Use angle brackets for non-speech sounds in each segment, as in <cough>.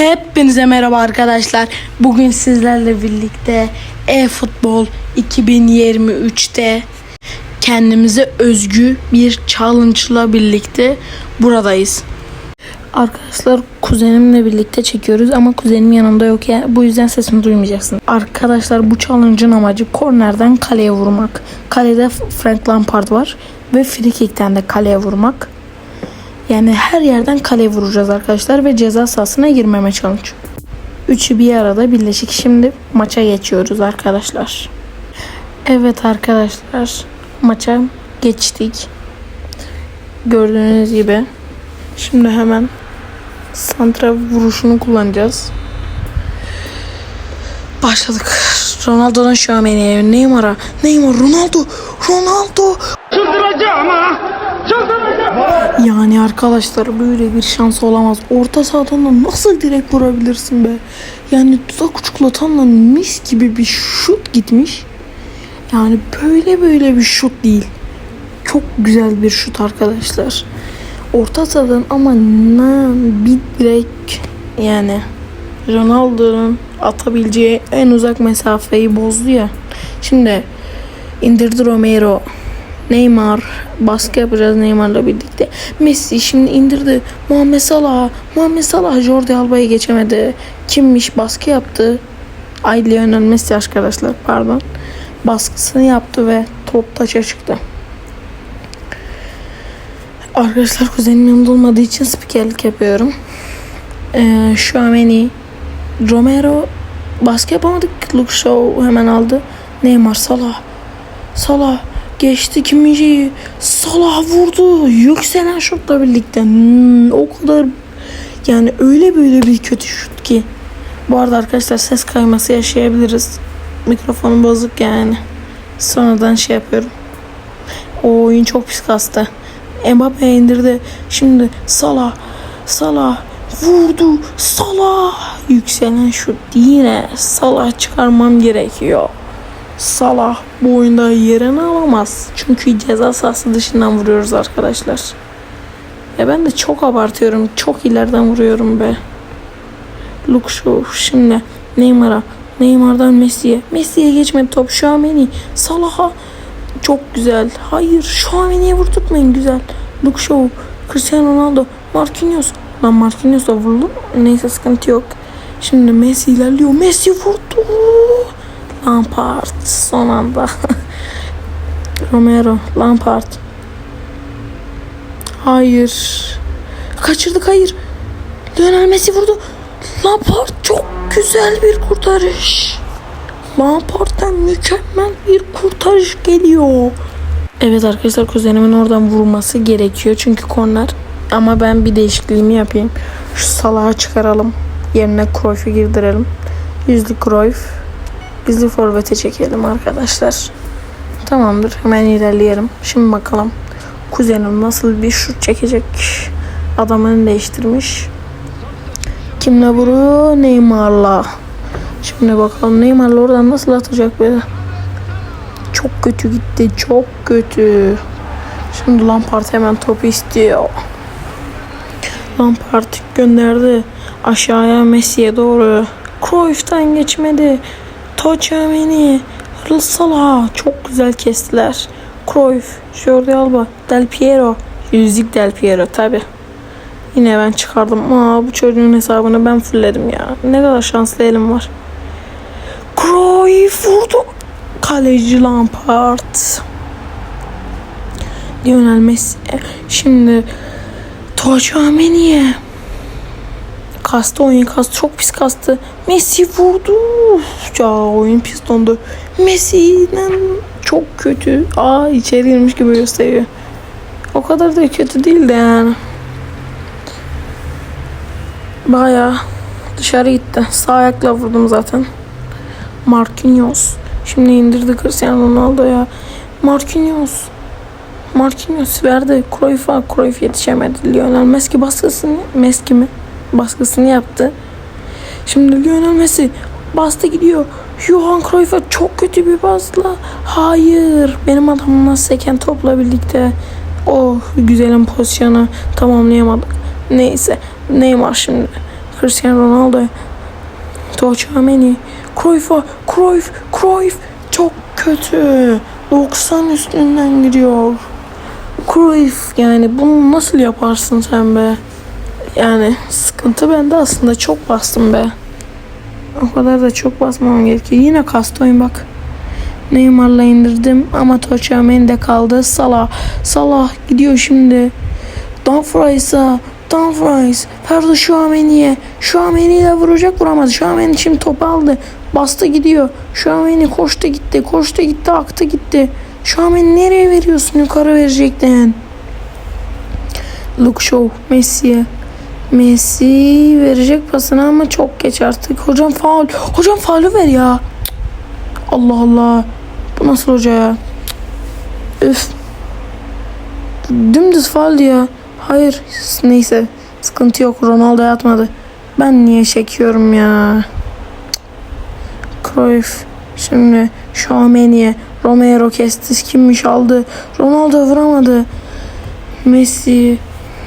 Hepinize merhaba arkadaşlar. Bugün sizlerle birlikte e-futbol 2023'te kendimize özgü bir challenge'la birlikte buradayız. Arkadaşlar kuzenimle birlikte çekiyoruz ama kuzenim yanımda yok ya. Bu yüzden sesimi duymayacaksın. Arkadaşlar bu challenge'ın amacı kornerden kaleye vurmak. Kalede Frank Lampard var ve free kick'ten de kaleye vurmak. Yani her yerden kale vuracağız arkadaşlar ve ceza sahasına girmeme challenge. Üçü bir arada birleşik. Şimdi maça geçiyoruz arkadaşlar. Evet arkadaşlar maça geçtik. Gördüğünüz gibi. Şimdi hemen santra vuruşunu kullanacağız. Başladık. An beni Neymar'a. Neymar, Ronaldo, Ronaldo. Çıldıracağım ha! Yani arkadaşlar böyle bir şans olamaz. Orta sahadan da nasıl direkt vurabilirsin be? Yani tutak uçuklatanla mis gibi bir şut gitmiş. Yani böyle böyle bir şut değil. Çok güzel bir şut arkadaşlar. Orta sahadan ama ne bir direkt yani Ronaldo'nun atabileceği en uzak mesafeyi bozdu ya. Şimdi indirdi Romero. Neymar baskı yapacağız Neymar'la birlikte. Messi şimdi indirdi. Muhammed Salah. Muhammed Salah Jordi Alba'yı geçemedi. Kimmiş baskı yaptı. Ay Lionel Messi arkadaşlar pardon. Baskısını yaptı ve top taça çıktı. Arkadaşlar kuzenim yanımda olmadığı için spikerlik yapıyorum. Ee, şu an en iyi. Romero baskı yapamadık. Luke Shaw hemen aldı. Neymar Salah. Salah geçti Kimmic'i. Salah vurdu. Yükselen şutla birlikte. Hmm, o kadar yani öyle böyle bir kötü şut ki. Bu arada arkadaşlar ses kayması yaşayabiliriz. Mikrofonum bozuk yani. Sonradan şey yapıyorum. O oyun çok pis kastı. Mbappe indirdi. Şimdi Salah. Salah vurdu. Salah. Yükselen şut yine. Salah çıkarmam gerekiyor. Salah bu oyunda yerini alamaz. Çünkü ceza sahası dışından vuruyoruz arkadaşlar. Ya ben de çok abartıyorum. Çok ileriden vuruyorum be. Shaw şimdi Neymar'a. Neymar'dan Messi'ye. Messi'ye geçmedi top. Şameni. Salah'a. Çok güzel. Hayır. Şameni'ye vurdurtmayın. Güzel. Shaw. Cristiano Ronaldo. Marquinhos. Lan Marquinhos da vurdu. Neyse sıkıntı yok. Şimdi Messi ilerliyor. Messi vurdu. Lampard son anda. Romero, Lampard. Hayır. Kaçırdık hayır. Lionel Messi vurdu. Lampard çok güzel bir kurtarış. Lampard'dan mükemmel bir kurtarış geliyor. Evet arkadaşlar kuzenimin oradan vurması gerekiyor çünkü korner. Ama ben bir değişikliğimi yapayım. Şu salağı çıkaralım. Yerine Cruyff'u girdirelim. Yüzlü Cruyff. Gizli forvete çekelim arkadaşlar. Tamamdır. Hemen ilerleyelim. Şimdi bakalım. Kuzenim nasıl bir şut çekecek. Adamını değiştirmiş. Kimle vuruyor? Neymar'la. Şimdi bakalım Neymar'la oradan nasıl atacak böyle. Çok kötü gitti. Çok kötü. Şimdi Lampard hemen topu istiyor. Lampard gönderdi. Aşağıya Messi'ye doğru. Cruyff'tan geçmedi. Tocameni. Salah çok güzel kestiler. Cruyff, Jordi Alba, Del Piero. Yüzük Del Piero tabi. Yine ben çıkardım. Aa bu çocuğun hesabını ben fulledim ya. Ne kadar şanslı elim var. Cruyff vurdu. Kaleci Lampard. Lionel Messi. Şimdi Tocameni'ye. Kastı oyun kastı çok pis kastı. Messi vurdu. Ya oyun pis dondu. Messi'den çok kötü. Aa içeri girmiş gibi gösteriyor. O kadar da kötü değildi yani. Baya dışarı gitti. Sağ ayakla vurdum zaten. Marquinhos. Şimdi indirdi Cristiano Ronaldo ya. Marquinhos. Marquinhos verdi. Cruyff'a. Cruyff yetişemedi. Lionel Messi baskısını. Messi mi? Baskısını yaptı. Şimdi Lionel Messi bastı gidiyor. Johan Cruyff'a çok kötü bir pasla. Hayır. Benim adamımla seken topla birlikte. Oh güzelim pozisyonu tamamlayamadık. Neyse. Neymar şimdi. Cristiano Ronaldo. Tchouameni. Cruyff'a. Cruyff. Cruyff. Çok kötü. 90 üstünden gidiyor. Cruyff yani bunu nasıl yaparsın sen be? Yani sıkıntı bende aslında çok bastım be. O kadar da çok basmam gerekiyor. Yine kastı oyun bak. Neymar'la indirdim ama Tchouameni kaldı. Salah. Salah gidiyor şimdi. Dumfries'a. Dumfries. Ferdi Şuameni'ye. Şuameni ile vuracak vuramadı. Şuameni şimdi topu aldı. Bastı gidiyor. Şuameni koştu gitti. Koştu gitti. Aktı gitti. Şuameni nereye veriyorsun? Yukarı verecektin. Luke Shaw. Messi'ye. Messi verecek pasını ama çok geç artık. Hocam faul. Hocam faulü ver ya. Allah Allah. Bu nasıl hoca ya? Üf. Dümdüz faul ya. Hayır. Neyse. Sıkıntı yok. Ronaldo atmadı. Ben niye çekiyorum ya? Cruyff. Şimdi Şameniye. Romero kesti. Kimmiş aldı. Ronaldo vuramadı. Messi.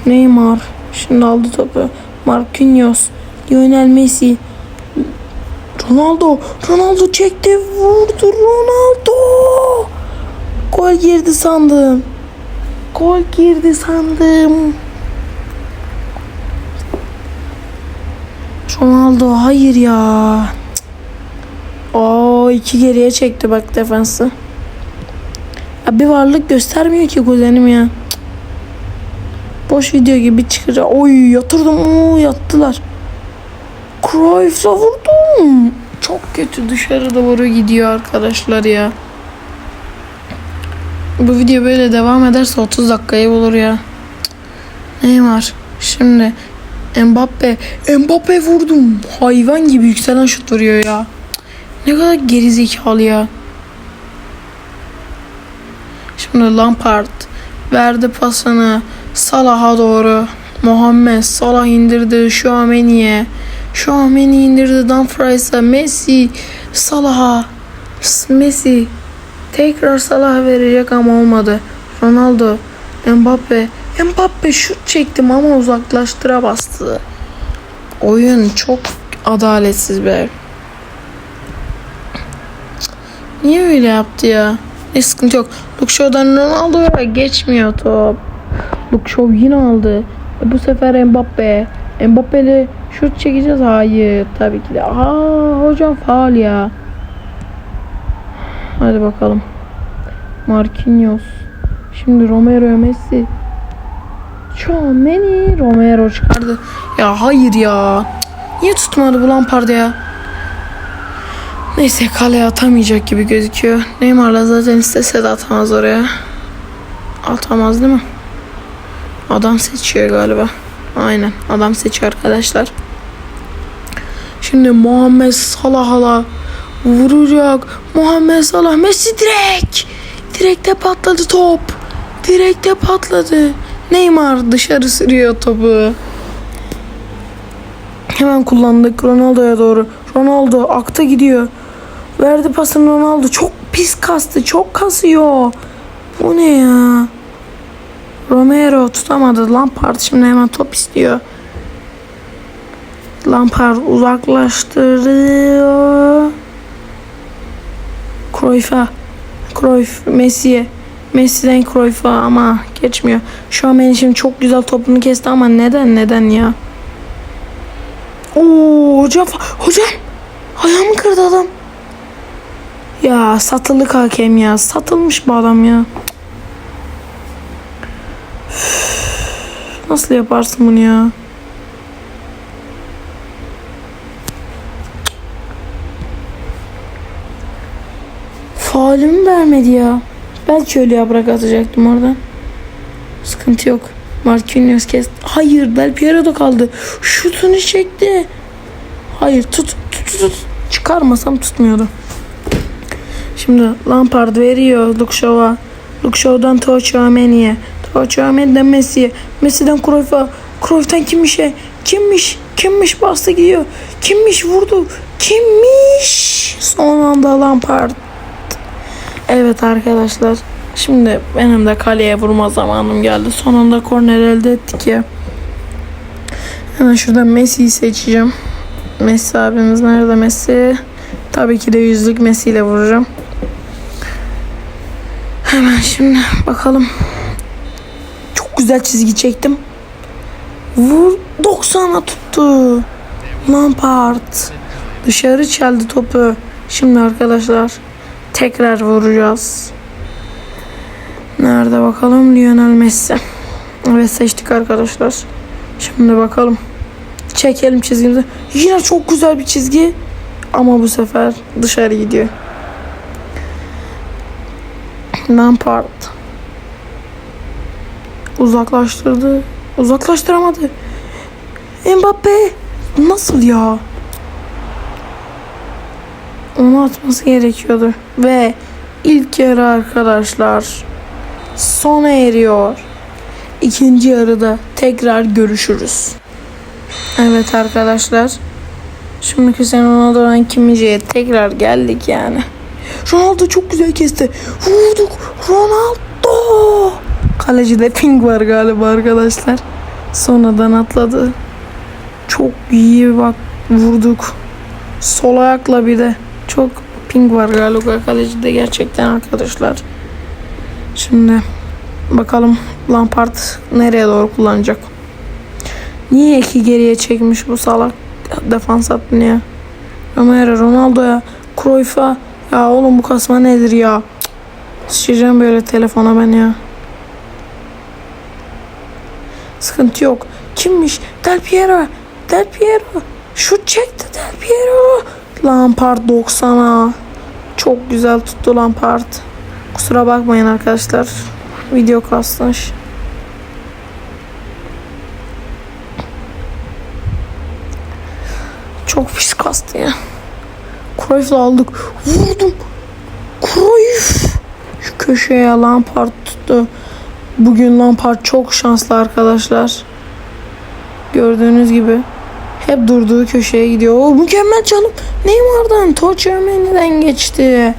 Neymar. Şimdi aldı topu. Marquinhos. Lionel Messi. Ronaldo. Ronaldo çekti. Vurdu Ronaldo. Gol girdi sandım. Gol girdi sandım. Ronaldo hayır ya. Oo iki geriye çekti bak defansı. Ya bir varlık göstermiyor ki kuzenim ya. Boş video gibi çıkacak. Oy yatırdım. Oo yattılar. Cruyff'la vurdum. Çok kötü dışarı doğru gidiyor arkadaşlar ya. Bu video böyle devam ederse 30 dakikayı bulur ya. Neymar. Şimdi Mbappe. Mbappe vurdum. Hayvan gibi yükselen şut vuruyor ya. Ne kadar gerizekalı ya. Şimdi Lampard verdi pasını Salah'a doğru. Muhammed Salah indirdi Şuameni'ye. Şuameni indirdi Dumfries'a. Messi Salah'a. Messi tekrar Salah verecek ama olmadı. Ronaldo Mbappe Mbappe şut çektim ama uzaklaştıra bastı. Oyun çok adaletsiz be. Niye öyle yaptı ya? Ne sıkıntı yok. Luke Shaw'dan Ronaldo'ya geçmiyor top. Luke Shaw yine aldı. E bu sefer Mbappe. Mbappe'li şut çekeceğiz. Hayır tabii ki de. Aa hocam faal ya. Hadi bakalım. Marquinhos. Şimdi Romero Messi. Chouameni Romero çıkardı. Ya hayır ya. Niye tutmadı bu Lampard ya? Neyse kaleye atamayacak gibi gözüküyor. Neymar'la zaten istese de atamaz oraya. Atamaz değil mi? Adam seçiyor galiba. Aynen adam seçiyor arkadaşlar. Şimdi Muhammed Salah'la vuracak. Muhammed Salah Messi direkt. Direkte patladı top. Direkte patladı. Neymar dışarı sürüyor topu. Hemen kullandık Ronaldo'ya doğru. Ronaldo akta gidiyor. Verdi pasını Ronaldo. Çok pis kastı. Çok kasıyor. Bu ne ya? Romero tutamadı. Lampard şimdi hemen top istiyor. Lampard uzaklaştırıyor. Cruyff'a. Cruyff Messi'ye. Messi'den Cruyff'a ama geçmiyor. Şu an benim şimdi çok güzel topunu kesti ama neden neden ya? Oo hocam hocam ayağımı kırdı adam. Ya satılık hakem ya. Satılmış bu adam ya. Nasıl yaparsın bunu ya? Faalimi vermedi ya. Belki öyle yaprak atacaktım oradan. Sıkıntı yok. Marquinhos kes. Hayır Del Piero da kaldı. Şutunu çekti. Hayır tut tut tut. tut. Çıkarmasam tutmuyordu. Şimdi Lampard veriyor Luke Shaw'a. Luke Shaw'dan Tchouameni'ye. Tchouameni'den Messi'ye. Messi'den Cruyff'a. Cruyff'tan kimmiş? ya? Kimmiş? Kimmiş bastı gidiyor. Kimmiş vurdu? Kimmiş? Son anda Lampard. Evet arkadaşlar. Şimdi benim de kaleye vurma zamanım geldi. Sonunda korner elde ettik ya. Hemen şuradan Messi'yi seçeceğim. Messi abimiz nerede Messi? Tabii ki de yüzlük Messi ile vuracağım. Hemen şimdi bakalım. Güzel çizgi çektim. Vur 90'a tuttu. Lampard. Dışarı çaldı topu. Şimdi arkadaşlar tekrar vuracağız. Nerede bakalım Lionel Messi. Evet seçtik arkadaşlar. Şimdi bakalım. Çekelim çizgimizi. Yine çok güzel bir çizgi. Ama bu sefer dışarı gidiyor. Lampard. Uzaklaştırdı. Uzaklaştıramadı. Mbappe. Nasıl ya? Onu atması gerekiyordu. Ve ilk yarı arkadaşlar sona eriyor. İkinci yarıda tekrar görüşürüz. Evet arkadaşlar. Şimdi Cristiano Ronaldo'dan Kimmic'e tekrar geldik yani. Ronaldo çok güzel kesti. Vurduk. Ronaldo. Kalecide ping var galiba arkadaşlar. Sonradan atladı. Çok iyi bak vurduk. Sol ayakla bir de. Çok ping var galiba kalecide gerçekten arkadaşlar. Şimdi bakalım Lampard nereye doğru kullanacak. Niye iki geriye çekmiş bu salak defans hattını ya. Romero, Ronaldo'ya, Cruyff'a. Ya oğlum bu kasma nedir ya? Sıçacağım böyle telefona ben ya. Sıkıntı yok. Kimmiş? Del Piero. Del Piero. Şut çekti Del Piero. Lampard 90'a. Çok güzel tuttu Lampard. Kusura bakmayın arkadaşlar. Video kasmış. Çok pis kastı ya. Cruyff'la aldık. Vurdum. Cruyff. Şu köşeye Lampard tuttu. Bugün Lampard çok şanslı arkadaşlar. Gördüğünüz gibi. Hep durduğu köşeye gidiyor. O mükemmel çalım. Neymar'dan. Toçermeni'den geçti.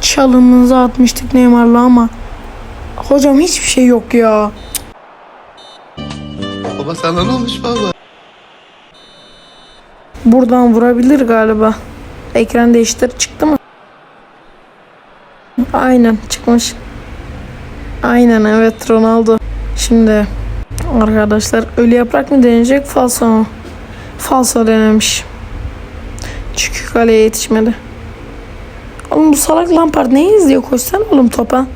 Çalımımızı atmıştık Neymar'la ama. Hocam hiçbir şey yok ya. Baba sana ne olmuş baba? Buradan vurabilir galiba. Ekran değiştir çıktı mı? Aynen çıkmış. Aynen evet Ronaldo. Şimdi arkadaşlar ölü yaprak mı deneyecek falso mu? Falso denemiş. Çünkü kaleye yetişmedi. Oğlum bu salak Lampard neyi izliyor? Koşsana oğlum topa. Cık.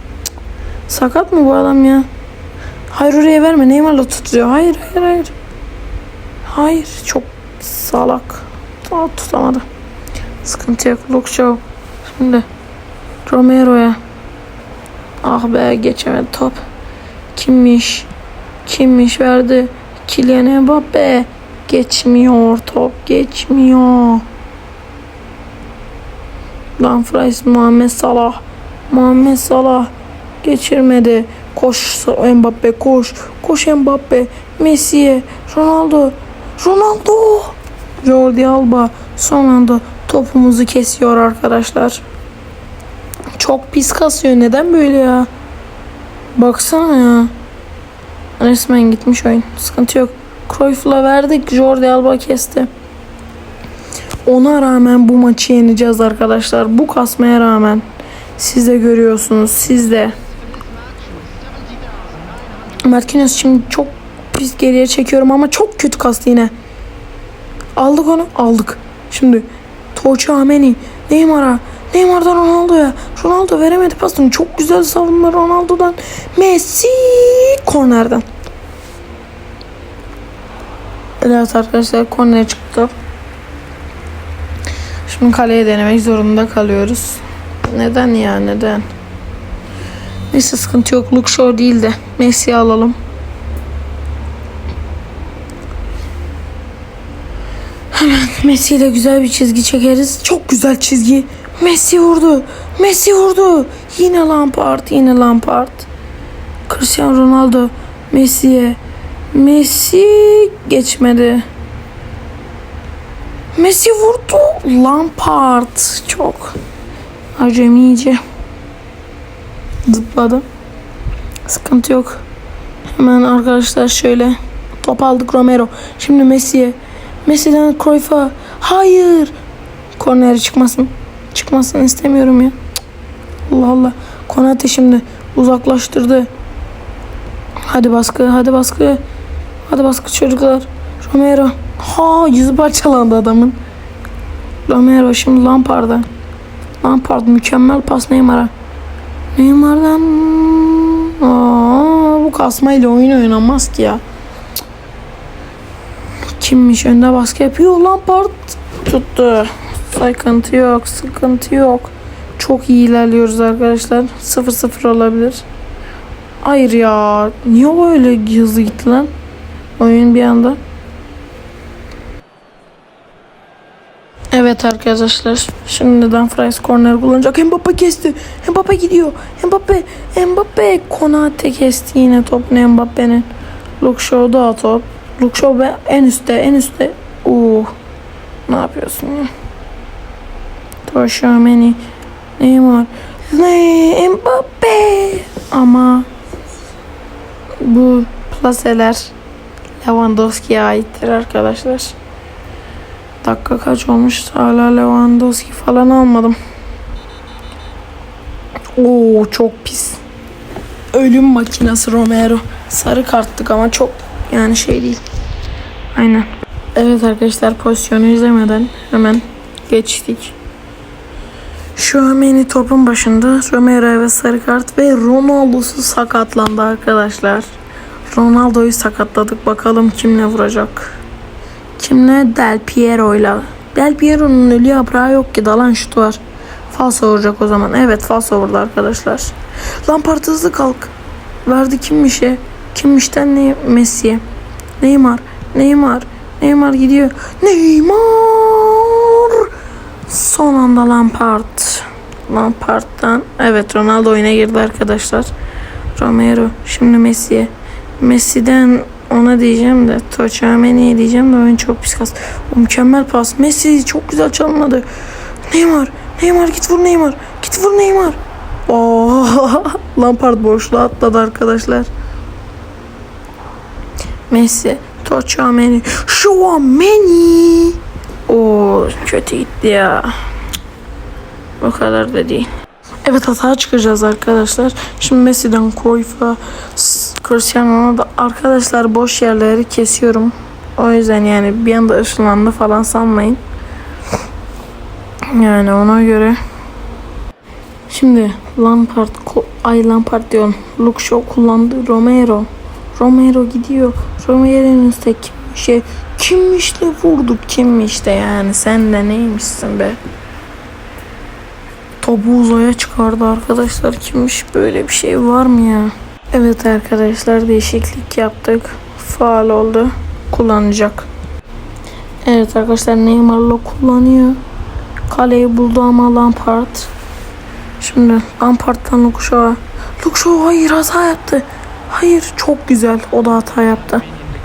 Sakat mı bu adam ya? Hayır oraya verme. Neymar'la tutuyor. Hayır hayır hayır. Hayır çok salak. Aa, tutamadı. Sıkıntı yok. Luke Shaw. Şimdi Romero'ya. Ah be geçemedi top. Kimmiş? Kimmiş verdi? Kylian Mbappe. Geçmiyor top. Geçmiyor. Dumfries Muhammed Salah. Muhammed Salah geçirmedi. Koş Mbappe koş. Koş Mbappe. Messi'ye. Ronaldo. Ronaldo. Jordi Alba son anda topumuzu kesiyor arkadaşlar. Çok pis kasıyor. Neden böyle ya? Baksana ya. Resmen gitmiş oyun. Sıkıntı yok. Cruyff'la verdik. Jordi Alba kesti. Ona rağmen bu maçı yeneceğiz arkadaşlar. Bu kasmaya rağmen. Siz de görüyorsunuz. Siz de. Marquinhos şimdi çok pis geriye çekiyorum ama çok kötü kastı yine. Aldık onu. Aldık. Şimdi Toçi Ameni. Neymar'a. Neymar'dan Ronaldo'ya. Ronaldo veremedi pasını. Çok güzel savunma Ronaldo'dan. Messi. Kornerden. Evet arkadaşlar korner çıktı. Şimdi kaleye denemek zorunda kalıyoruz. Neden ya neden? Neyse sıkıntı yok. Luke Shaw değil de Messi'yi alalım. Messi ile güzel bir çizgi çekeriz. Çok güzel çizgi. Messi vurdu. Messi vurdu. Yine Lampard, yine Lampard. Cristiano Ronaldo Messi'ye. Messi geçmedi. Messi vurdu. Lampard çok acemice. Zıpladı. Sıkıntı yok. Hemen arkadaşlar şöyle Top aldık Romero. Şimdi Messi'ye. Messi'den Cruyff'a. Hayır. Korneri çıkmasın. Çıkmasın istemiyorum ya. Allah Allah. Konate şimdi uzaklaştırdı. Hadi baskı, hadi baskı. Hadi baskı çocuklar. Romero. Ha yüzü parçalandı adamın. Romero şimdi Lampard'a. Lampard mükemmel pas Neymar'a. Neymar'dan Aa, bu kasmayla oyun oynanmaz ki ya. Kimmiş önde baskı yapıyor Lampard tuttu. Sıkıntı yok, sıkıntı yok. Çok iyi ilerliyoruz arkadaşlar. 0-0 olabilir. Hayır ya. Niye böyle hızlı gitti lan? Oyun bir anda. Evet arkadaşlar. Şimdi Dumfries corner kullanacak. Mbappe kesti. Mbappe gidiyor. Mbappe. Mbappe. Konate kesti yine top ne Mbappe'nin. Luke Shaw'da top. Luke Shaw ve en üstte en üstte. Uh. Ne yapıyorsun ya? Toşameni. Neymar. Ne Mbappe. Ama bu plaseler Lewandowski'ye aittir arkadaşlar. Dakika kaç olmuş? Hala Lewandowski falan almadım. Oo çok pis. Ölüm makinesi Romero. Sarı karttık ama çok yani şey değil. Aynen. Evet arkadaşlar pozisyonu izlemeden hemen geçtik. Beni topun başında Romero ve sarı kart ve Ronaldo'su sakatlandı arkadaşlar. Ronaldo'yu sakatladık. Bakalım kimle vuracak. Kimle? Del Piero'yla. Del Piero'nun ölü yaprağı yok ki. Dalan şutu var. Falso vuracak o zaman. Evet falso vurdu arkadaşlar. Lampard hızlı kalk. Verdi kimmişe? Kimmişten ne? Messi'ye. Neymar. Neymar. Neymar gidiyor. Neymar. Son anda Lampard. Lampard'dan. Evet Ronaldo oyuna girdi arkadaşlar. Romero. Şimdi Messi'ye. Messi'den ona diyeceğim de Toçameni'ye diyeceğim de oyun çok pis kas. O mükemmel pas. Messi çok güzel çalmadı. Neymar. Neymar git vur Neymar. Git vur Neymar. Oo, <laughs> Lampard boşluğa atladı arkadaşlar. Messi. Toçameni. Şuameni. Oo kötü gitti ya. O kadar da değil. Evet hata çıkacağız arkadaşlar. Şimdi Messi'den S- Cristiano'na da arkadaşlar boş yerleri kesiyorum. O yüzden yani bir anda ışınlandı falan sanmayın. Yani ona göre. Şimdi Lampard, ay Lampard diyorum. Luke Shaw kullandı. Romero. Romero gidiyor. Romero'nun üstte şey kimmiş de vurduk kimmiş de yani sen de neymişsin be. Topu uzaya çıkardı arkadaşlar. Kimmiş böyle bir şey var mı ya? Evet arkadaşlar değişiklik yaptık. Faal oldu. Kullanacak. Evet arkadaşlar Neymar'la kullanıyor. Kaleyi buldu ama Lampard. Şimdi Lampard'dan. Luke Shaw hayır hata yaptı. Hayır çok güzel. O da hata yaptı.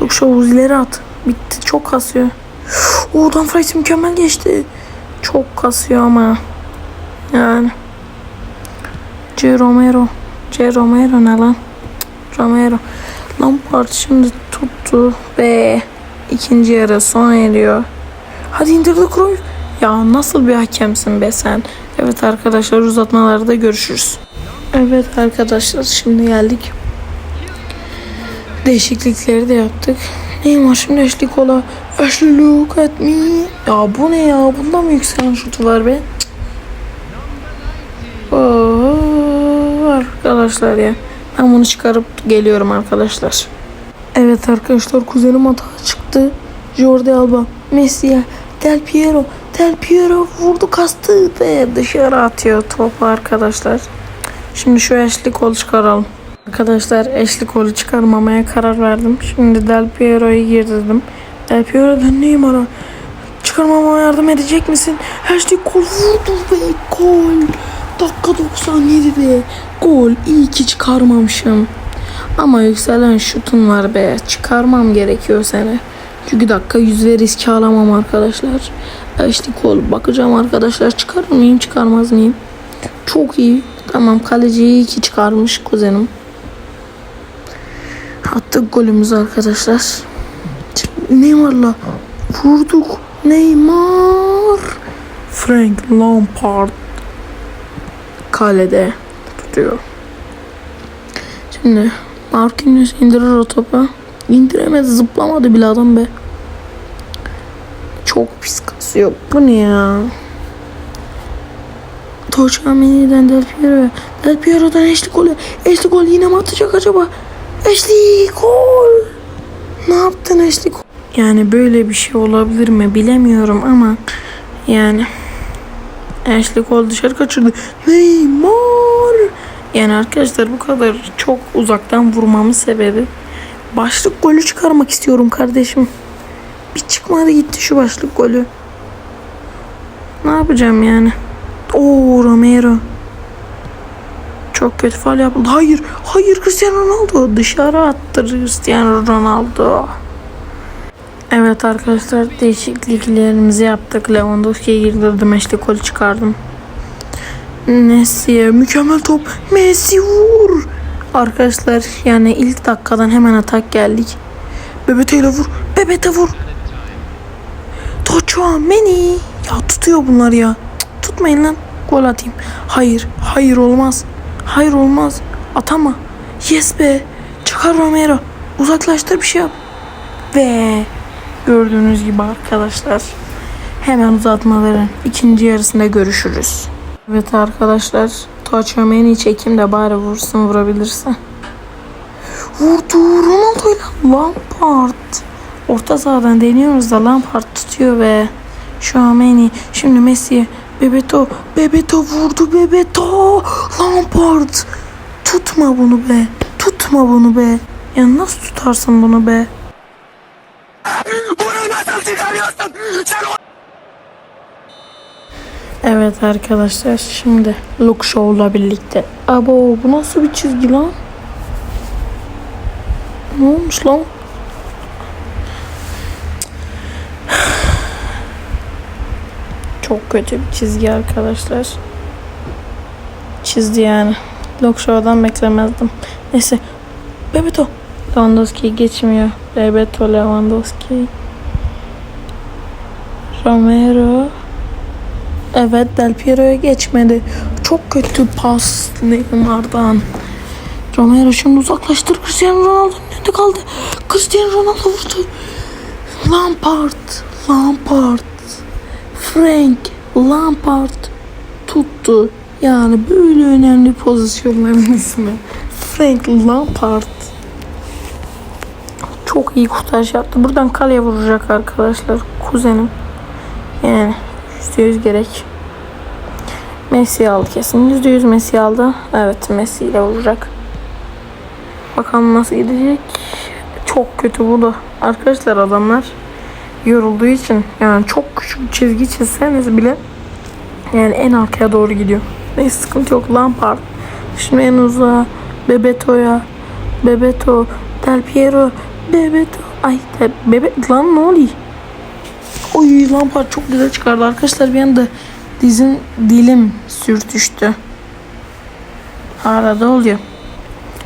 Shaw ileri at. Bitti. Çok kasıyor. O Dumfries mükemmel geçti. Çok kasıyor ama. Yani. C. Romero. C. Romero ne lan? Romero. Lampard şimdi tuttu ve ikinci yarı sona eriyor. Hadi indirdi Cruyff. Ya nasıl bir hakemsin be sen? Evet arkadaşlar uzatmalarda görüşürüz. Evet arkadaşlar şimdi geldik. Değişiklikleri de yaptık. Neymar şimdi Ashley Cola. Ashley look at me. Ya bu ne ya? Bunda mı yükselen şutu var be? Oo, arkadaşlar ya. Ben bunu çıkarıp geliyorum arkadaşlar. Evet arkadaşlar kuzenim hata çıktı. Jordi Alba, Messi'ye, Del Piero, Del Piero vurdu kastı ve dışarı atıyor topu arkadaşlar. Şimdi şu Ashley kol çıkaralım. Arkadaşlar Ashley kolu çıkarmamaya karar verdim. Şimdi Del Piero'yu girdirdim. Del Piero'dan Neymar'a çıkarmama yardım edecek misin? Ashley kol vurdu ve gol. Dakika 97'de gol. İyi ki çıkarmamışım. Ama yükselen şutun var be. Çıkarmam gerekiyor seni. Çünkü dakika yüz ve riski alamam arkadaşlar. Ashley kol bakacağım arkadaşlar. Çıkarır mıyım çıkarmaz mıyım? Çok iyi. Tamam kaleciyi iyi ki çıkarmış kuzenim. Attık golümüzü arkadaşlar. Neymar'la vurduk. Neymar. Frank Lampard kalede tutuyor. Şimdi Marquinhos indirir o topu. İndiremedi zıplamadı bile adam be. Çok pis kasıyor. Bu ne ya? Toçamini'den Del Piero. Del Piero'dan Ashley golü. Ashley gol yine mi atacak acaba? Ashley gol. Ne yaptın Ashley? Yani böyle bir şey olabilir mi bilemiyorum ama yani Ashley gol dışarı kaçırdı. Neymar. Yani arkadaşlar bu kadar çok uzaktan vurmamın sebebi başlık golü çıkarmak istiyorum kardeşim. Bir çıkmadı gitti şu başlık golü. Ne yapacağım yani? Oo Romero. Çok kötü faul yapıldı. Hayır, hayır Cristiano Ronaldo dışarı attı Cristiano Ronaldo. Evet arkadaşlar değişikliklerimizi yaptık. Lewandowski'ye girdirdim. Eşli golü çıkardım. Messi'ye mükemmel top. Messi vur. Arkadaşlar yani ilk dakikadan hemen atak geldik. Bebete ile vur. Bebete vur. Toçuameni. Ya tutuyor bunlar ya. Cık, Tutmayın lan. Gol atayım. Hayır. Hayır olmaz. Hayır olmaz. Atama. Yes be. Çıkar Romero. Uzaklaştır bir şey yap. Ve gördüğünüz gibi arkadaşlar hemen uzatmaların ikinci yarısında görüşürüz. Evet arkadaşlar Toçuameni çekim de bari vursun vurabilirse. Vurdu Ronaldo ile Lampard. Orta sahadan deniyoruz da Lampard tutuyor ve Şameni şimdi Messi Bebeto Bebeto vurdu Bebeto! Lampard! Tutma bunu be tutma bunu be. Ya nasıl tutarsın bunu be? Evet arkadaşlar şimdi Luke Show'la birlikte. Abo bu nasıl bir çizgi lan? Ne olmuş lan Çok kötü bir çizgi arkadaşlar. Çizdi yani. Lok Show'dan beklemezdim. Neyse. Bebeto. Lewandowski geçmiyor. Bebeto Lewandowski. Romero. Evet Del Piero'ya geçmedi. Çok kötü pas Neymar'dan. Romero şimdi uzaklaştır. Cristiano Ronaldo'nun önünde kaldı. Cristiano Ronaldo vurdu. Lampard. Lampard. Frank Lampard tuttu. Yani böyle önemli pozisyonların <laughs> ismi. Frank Lampard. Çok iyi kurtarış yaptı. Buradan kaleye vuracak arkadaşlar. Kuzenim. Yani %100 gerek. Messi aldı kesin. %100 Messi aldı. Evet Messi ile vuracak. Bakalım nasıl gidecek. Çok kötü bu da. Arkadaşlar adamlar yorulduğu için yani çok küçük bir çizgi çizseniz bile yani en arkaya doğru gidiyor. Neyse sıkıntı yok. Lampard. Şimdi en uzağa Bebeto'ya Bebeto Del Piero Bebeto Ay de, Bebe lan ne oluyor? Oy Lampard çok güzel çıkardı arkadaşlar bir anda dizin dilim sürtüştü. Arada oluyor.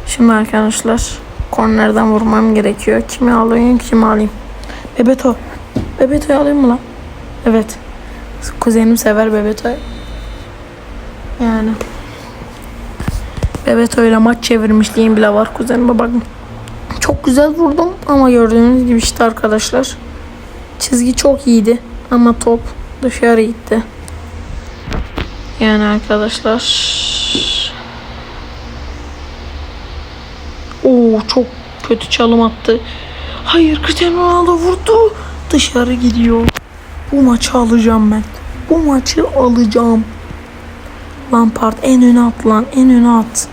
Şimdi arkadaşlar kornerden vurmam gerekiyor. Kimi alayım kimi alayım. Bebeto. Bebeto'yu alayım mı lan? Evet. Kuzenim sever Bebeto'yu. Yani. Bebeto ile maç çevirmişliğim bile var kuzenime bakın. Çok güzel vurdum ama gördüğünüz gibi işte arkadaşlar. Çizgi çok iyiydi ama top dışarı gitti. Yani arkadaşlar. Oo çok kötü çalım attı. Hayır Cristiano Ronaldo vurdu. Dışarı gidiyor. Bu maçı alacağım ben. Bu maçı alacağım. Lampard en öne at lan. En öne at.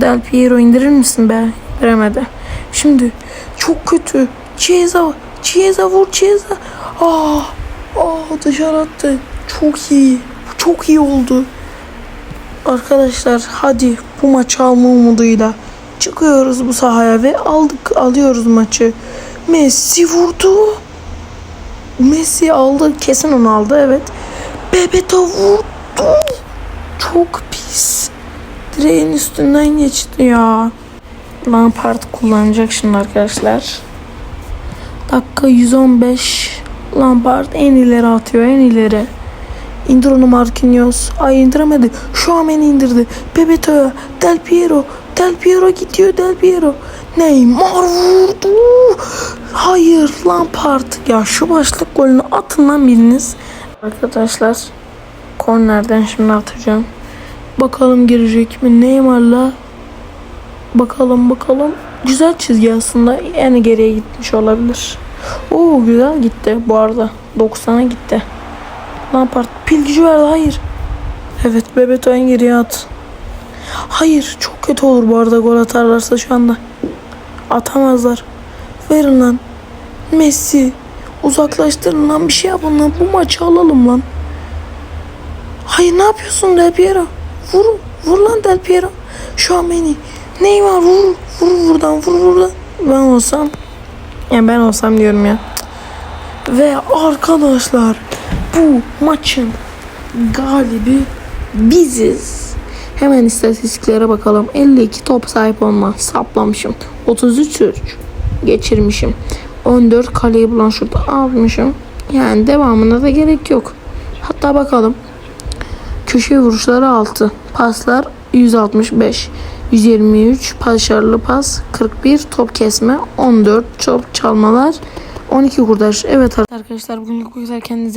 Del Piero indirir misin be? Veremedi. Şimdi çok kötü. Chiesa. Chiesa vur Chiesa. Ah. Ah dışarı attı. Çok iyi. Çok iyi oldu. Arkadaşlar hadi bu maçı alma umuduyla çıkıyoruz bu sahaya ve aldık alıyoruz maçı. Messi vurdu. Messi aldı. Kesin onu aldı evet. Bebeto vurdu. Çok pis. Direğin üstünden geçti ya. Lampard kullanacak şimdi arkadaşlar. Dakika 115. Lampard en ileri atıyor en ileri. İndir onu Marquinhos. Ay indiremedi. Şu an beni indirdi. Bebeto'ya. Del Piero. Del Piero gidiyor Del Piero. Neymar vurdu. Hayır Lampard. Ya şu başlık golünü atın lan biriniz. Arkadaşlar kornerden şimdi atacağım. Bakalım girecek mi Neymar'la. Bakalım bakalım. Güzel çizgi aslında. Yani geriye gitmiş olabilir. Oo güzel gitti bu arada. 90'a gitti. Lampard pil gücü verdi hayır. Evet Bebeto en geriye at. Hayır çok kötü olur bu arada gol atarlarsa şu anda. Atamazlar. Verin lan. Messi. Uzaklaştırın lan bir şey yapın lan. Bu maçı alalım lan. Hayır ne yapıyorsun Del Piero? Vur. Vur lan Del Piero. Şu an beni. Neymar vur. Vur buradan vur buradan. Ben olsam. Yani ben olsam diyorum ya. Ve arkadaşlar bu maçın galibi biziz. Hemen istatistiklere bakalım. 52 top sahip olma saplamışım. 33 şut geçirmişim. 14 kaleyi bulan şut almışım. Yani devamına da gerek yok. Hatta bakalım. Köşe vuruşları 6. Paslar 165. 123 başarılı pas 41 top kesme 14 top çalmalar 12 kurtarış. Evet arkadaşlar bugünlük bu kadar kendinize